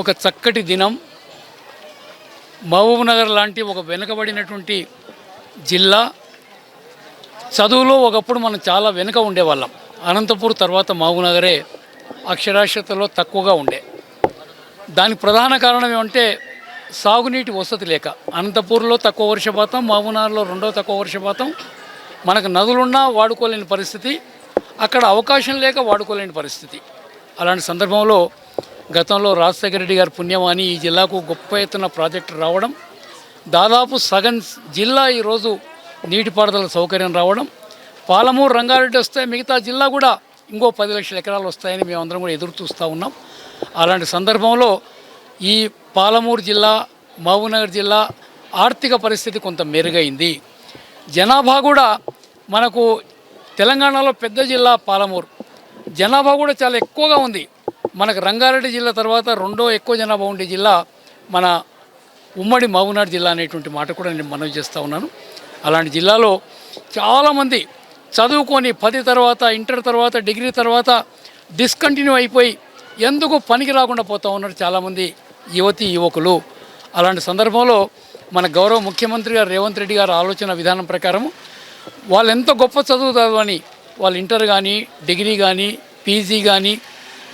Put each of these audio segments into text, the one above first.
ఒక చక్కటి దినం. మహబూబ్నగర్ లాంటి ఒక వెనుకబడినటువంటి జిల్లా. చదువులో ఒకప్పుడు మనం చాలా వెనుక ఉండేవాళ్ళం. అనంతపూర్ తర్వాత మహబూబ్నగరే అక్షరాస్యతలో తక్కువగా ఉండే. దానికి ప్రధాన కారణం ఏమంటే సాగునీటి వసతి లేక. అనంతపూర్లో తక్కువ వర్షపాతం మహబూబ్నగర్లో రెండో తక్కువ వర్షపాతం. మనకు నదులున్నా వాడుకోలేని పరిస్థితి. అక్కడ అవకాశం లేక వాడుకోలేని పరిస్థితి. అలాంటి సందర్భంలో గతంలో రాజశేఖర రెడ్డి గారి పుణ్యమాని ఈ జిల్లాకు గొప్ప ఎత్తున ప్రాజెక్టు రావడం దాదాపు సగం జిల్లా ఈరోజు నీటిపారుదల సౌకర్యం రావడం పాలమూరు రంగారెడ్డి వస్తే మిగతా జిల్లా కూడా ఇంకో పది లక్షల ఎకరాలు వస్తాయని మేమందరం కూడా ఎదురు చూస్తూ ఉన్నాం. అలాంటి సందర్భంలో ఈ పాలమూరు జిల్లా మహబూబ్నగర్ జిల్లా ఆర్థిక పరిస్థితి కొంత మెరుగైంది. జనాభా కూడా మనకు తెలంగాణలో పెద్ద జిల్లా పాలమూరు. జనాభా కూడా చాలా ఎక్కువగా ఉంది. మనకు రంగారెడ్డి జిల్లా తర్వాత రెండో ఎక్కువ జనాభా ఉండే జిల్లా మన ఉమ్మడి మహబూబ్నగర్ జిల్లా అనేటువంటి మాట కూడా నేను మనవి చేస్తూ ఉన్నాను. అలాంటి జిల్లాలో చాలామంది చదువుకొని పది తర్వాత ఇంటర్ తర్వాత డిగ్రీ తర్వాత డిస్కంటిన్యూ అయిపోయి ఎందుకు పనికి రాకుండా పోతూ ఉన్నారు చాలామంది యువతి యువకులు. అలాంటి సందర్భంలో మన గౌరవ ముఖ్యమంత్రి గారు రేవంత్ రెడ్డి గారు ఆలోచన విధానం ప్రకారం వాళ్ళు ఎంత గొప్ప చదువుతారు అని వాళ్ళు ఇంటర్ కానీ డిగ్రీ కానీ పీజీ కానీ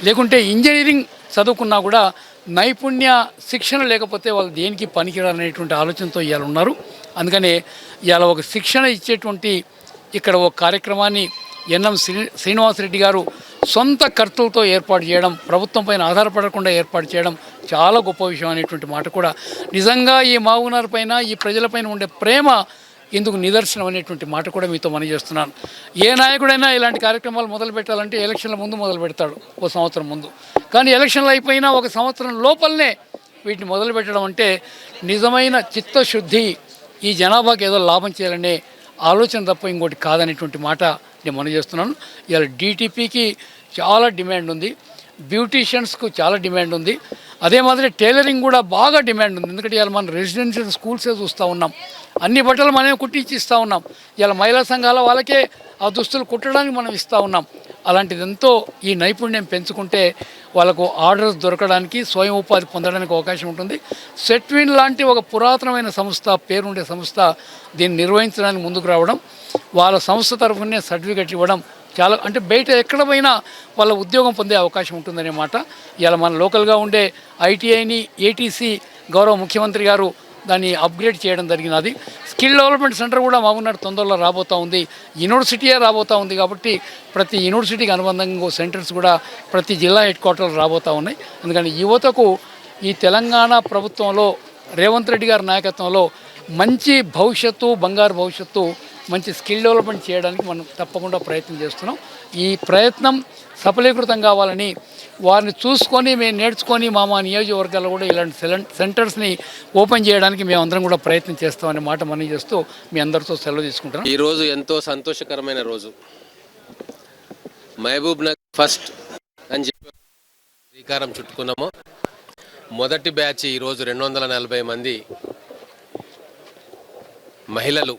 లేకుంటే ఇంజనీరింగ్ చదువుకున్నా కూడా నైపుణ్య శిక్షణ లేకపోతే వాళ్ళు దేనికి పనికిరాలనేటువంటి ఆలోచనతో ఇవాళ ఉన్నారు. అందుకనే ఇవాళ ఒక శిక్షణ ఇచ్చేటువంటి ఇక్కడ ఒక కార్యక్రమాన్ని ఎన్ఎం శ్రీ శ్రీనివాసరెడ్డి గారు సొంత ఖర్చులతో ఏర్పాటు చేయడం ప్రభుత్వం పైన ఆధారపడకుండా ఏర్పాటు చేయడం చాలా గొప్ప విషయం అనేటువంటి మాట కూడా. నిజంగా ఈ మావునార్ పైన ఈ ప్రజలపైన ఉండే ప్రేమ ఇందుకు నిదర్శనం అనేటువంటి మాట కూడా మీతో మనం చేస్తున్నాను. ఏ నాయకుడైనా ఇలాంటి కార్యక్రమాలు మొదలు పెట్టాలంటే ఎలక్షన్ల ముందు మొదలు పెడతాడు ఒక సంవత్సరం ముందు. కానీ ఎలక్షన్లు అయిపోయినా ఒక సంవత్సరం లోపలనే వీటిని మొదలు పెట్టడం అంటే నిజమైన చిత్తశుద్ధి ఈ జనాభాకి ఏదో లాభం చేయాలనే ఆలోచన తప్ప ఇంకోటి కాదనేటువంటి మాట నేను మనం చేస్తున్నాను. ఇవాళ డీటీపీకి చాలా డిమాండ్ ఉంది. బ్యూటీషియన్స్కు చాలా డిమాండ్ ఉంది. అదే మాదిరి టైలరింగ్ కూడా బాగా డిమాండ్ ఉంది. ఎందుకంటే ఇవాళ మనం రెసిడెన్షియల్ స్కూల్సే చూస్తూ ఉన్నాం. అన్ని బట్టలు మనమే కుట్టించి ఇస్తూ ఉన్నాం. ఇవాళ మహిళా సంఘాల వాళ్ళకే ఆ దుస్తులు కుట్టడానికి మనం ఇస్తూ ఉన్నాం. అలాంటిది ఎంతో ఈ నైపుణ్యం పెంచుకుంటే వాళ్ళకు ఆర్డర్స్ దొరకడానికి స్వయం ఉపాధి పొందడానికి అవకాశం ఉంటుంది. సెట్విన్ లాంటి ఒక పురాతనమైన సంస్థ పేరుండే సంస్థ దీన్ని నిర్వహించడానికి ముందుకు రావడం వాళ్ళ సంస్థ తరఫునే సర్టిఫికెట్ ఇవ్వడం చాలా అంటే బయట ఎక్కడ పోయినా వాళ్ళ ఉద్యోగం పొందే అవకాశం ఉంటుందనే మాట. ఇలా మన లోకల్గా ఉండే ఐటీఐని ఏటీసీ గౌరవ ముఖ్యమంత్రి గారు దాన్ని అప్గ్రేడ్ చేయడం జరిగినది. స్కిల్ డెవలప్మెంట్ సెంటర్ కూడా మామూలు తొందరలో రాబోతూ ఉంది. యూనివర్సిటీయే రాబోతూ ఉంది కాబట్టి ప్రతి యూనివర్సిటీకి అనుబంధంగా సెంటర్స్ కూడా ప్రతి జిల్లా హెడ్ క్వార్టర్లు రాబోతూ ఉన్నాయి. అందుకని యువతకు ఈ తెలంగాణ ప్రభుత్వంలో రేవంత్ రెడ్డి గారి నాయకత్వంలో మంచి భవిష్యత్తు బంగారు భవిష్యత్తు మంచి స్కిల్ డెవలప్మెంట్ చేయడానికి మనం తప్పకుండా ప్రయత్నం చేస్తున్నాం. ఈ ప్రయత్నం సఫలీకృతం కావాలని వారిని చూసుకొని మేము నేర్చుకొని మా మా నియోజకవర్గాల్లో కూడా ఇలాంటి సెలెన్- సెంటర్స్ని ఓపెన్ చేయడానికి మేమందరం కూడా ప్రయత్నం చేస్తామనే మాట మనం చేస్తూ మీ అందరితో సెలవు తీసుకుంటున్నాం. ఈరోజు ఎంతో సంతోషకరమైన రోజు. మహబూబ్ నగర్ ఫస్ట్ అని చెప్పి శ్రీకారం చుట్టుకున్నాము. మొదటి బ్యాచ్ ఈరోజు రెండు వందల నలభై మంది మహిళలు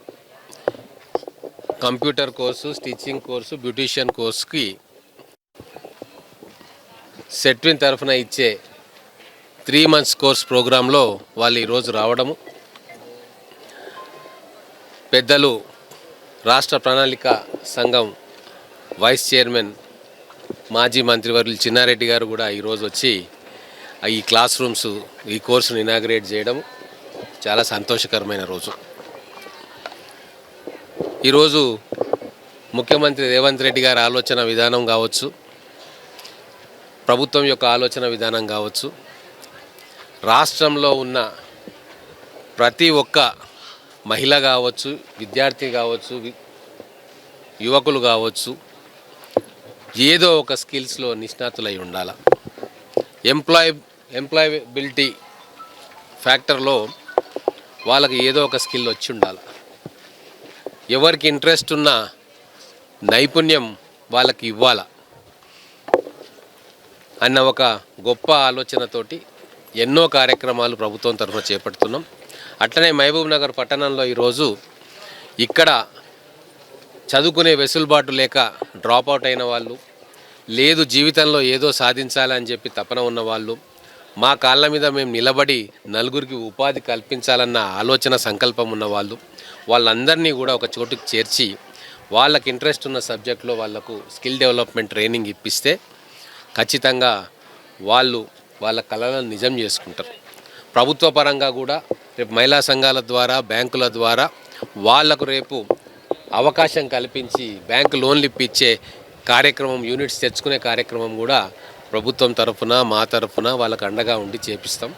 computer course stitching course beautician కోర్సుకి సెట్విన్ తరఫున ఇచ్చే త్రీ మంత్స్ కోర్స్ ప్రోగ్రాంలో వాళ్ళు ఈరోజు రావడము. పెద్దలు రాష్ట్ర ప్రణాళిక సంఘం వైస్ చైర్మన్ మాజీ మంత్రివర్యులు చిన్నారెడ్డి గారు కూడా ఈరోజు వచ్చి ఈ క్లాస్ రూమ్స్ ఈ కోర్సును ఇనాగ్రేట్ చేయడం చాలా సంతోషకరమైన రోజు. ఈరోజు ముఖ్యమంత్రి రేవంత్ రెడ్డి గారి ఆలోచన విధానం కావచ్చు ప్రభుత్వం యొక్క ఆలోచన విధానం కావచ్చు రాష్ట్రంలో ఉన్న ప్రతి ఒక్క మహిళ కావచ్చు విద్యార్థి కావచ్చు యువకులు కావచ్చు ఏదో ఒక స్కిల్స్లో నిష్ణాతులై ఉండాలి. ఎంప్లాయ్ ఎంప్లాయబిలిటీ ఫ్యాక్టర్లో వాళ్ళకి ఏదో ఒక స్కిల్ వచ్చి ఉండాలి. ఎవరికి ఇంట్రెస్ట్ ఉన్న నైపుణ్యం వాళ్ళకి ఇవ్వాల అన్న ఒక గొప్ప ఆలోచనతోటి ఎన్నో కార్యక్రమాలు ప్రభుత్వం తరఫున చేపడుతున్నాం. అట్లనే మహబూబ్ నగర్ పట్టణంలో ఈరోజు ఇక్కడ చదువుకునే వెసులుబాటు లేక డ్రాప్ అవుట్ అయిన వాళ్ళు లేదు జీవితంలో ఏదో సాధించాలని చెప్పి తపన ఉన్న వాళ్ళు మా కాళ్ళ మీద మేము నిలబడి నలుగురికి ఉపాధి కల్పించాలన్న ఆలోచన సంకల్పం ఉన్న వాళ్ళు వాళ్ళందరినీ కూడా ఒక చోటుకు చేర్చి వాళ్ళకి ఇంట్రెస్ట్ ఉన్న సబ్జెక్ట్లో వాళ్ళకు స్కిల్ డెవలప్మెంట్ ట్రైనింగ్ ఇప్పిస్తే ఖచ్చితంగా వాళ్ళు వాళ్ళ కళలను నిజం చేసుకుంటారు. ప్రభుత్వ పరంగా కూడా రేపు మహిళా సంఘాల ద్వారా బ్యాంకుల ద్వారా వాళ్ళకు రేపు అవకాశం కల్పించి బ్యాంకు లోన్లు ఇప్పించే కార్యక్రమం యూనిట్స్ తెచ్చుకునే కార్యక్రమం కూడా ప్రభుత్వం తరఫున మా తరఫున వాళ్ళకు అండగా ఉండి చేపిస్తాం.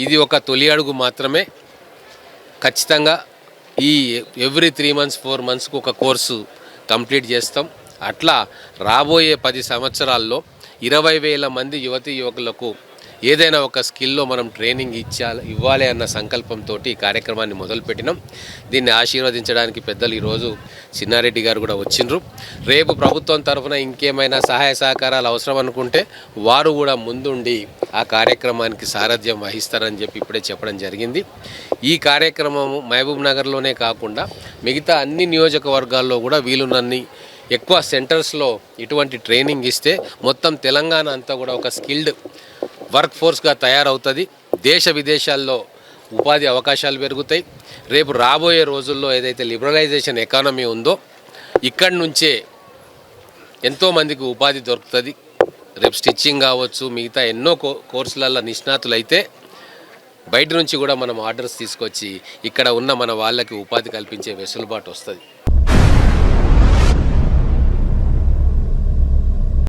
ఇది ఒక తొలి అడుగు మాత్రమే. ఖచ్చితంగా ఈ ఎవ్రీ త్రీ మంత్స్ ఫోర్ మంత్స్కి ఒక కోర్సు కంప్లీట్ చేస్తాం. అట్లా రాబోయే పది సంవత్సరాల్లో ఇరవై వేల మంది యువతి యువకులకు ఏదైనా ఒక స్కిల్లో మనం ట్రైనింగ్ ఇచ్చాలి ఇవ్వాలి అన్న సంకల్పంతో ఈ కార్యక్రమాన్ని మొదలుపెట్టినాం. దీన్ని ఆశీర్వదించడానికి పెద్దలు ఈరోజు చిన్నారెడ్డి గారు కూడా వచ్చిండ్రు. రేపు ప్రభుత్వం తరఫున ఇంకేమైనా సహాయ సహకారాలు అవసరం అనుకుంటే వారు కూడా ముందుండి ఆ కార్యక్రమానికి సారథ్యం వహిస్తారని చెప్పి ఇప్పుడే చెప్పడం జరిగింది. ఈ కార్యక్రమం మహబూబ్ నగర్లోనే కాకుండా మిగతా అన్ని నియోజకవర్గాల్లో కూడా వీలున్నన్ని ఎక్కువ సెంటర్స్లో ఇటువంటి ట్రైనింగ్ ఇస్తే మొత్తం తెలంగాణ అంతా కూడా ఒక స్కిల్డ్ వర్క్ ఫోర్స్గా తయారవుతుంది. దేశ విదేశాల్లో ఉపాధి అవకాశాలు పెరుగుతాయి. రేపు రాబోయే రోజుల్లో ఏదైతే లిబరలైజేషన్ ఎకానమీ ఉందో ఇక్కడి నుంచే ఎంతోమందికి ఉపాధి దొరుకుతుంది. రేపు స్టిచ్చింగ్ కావచ్చు మిగతా ఎన్నో కో కోర్సులలో నిష్ణాతులైతే బయట నుంచి కూడా మనం ఆర్డర్స్ తీసుకొచ్చి ఇక్కడ ఉన్న మన వాళ్ళకి ఉపాధి కల్పించే వెసులుబాటు వస్తుంది.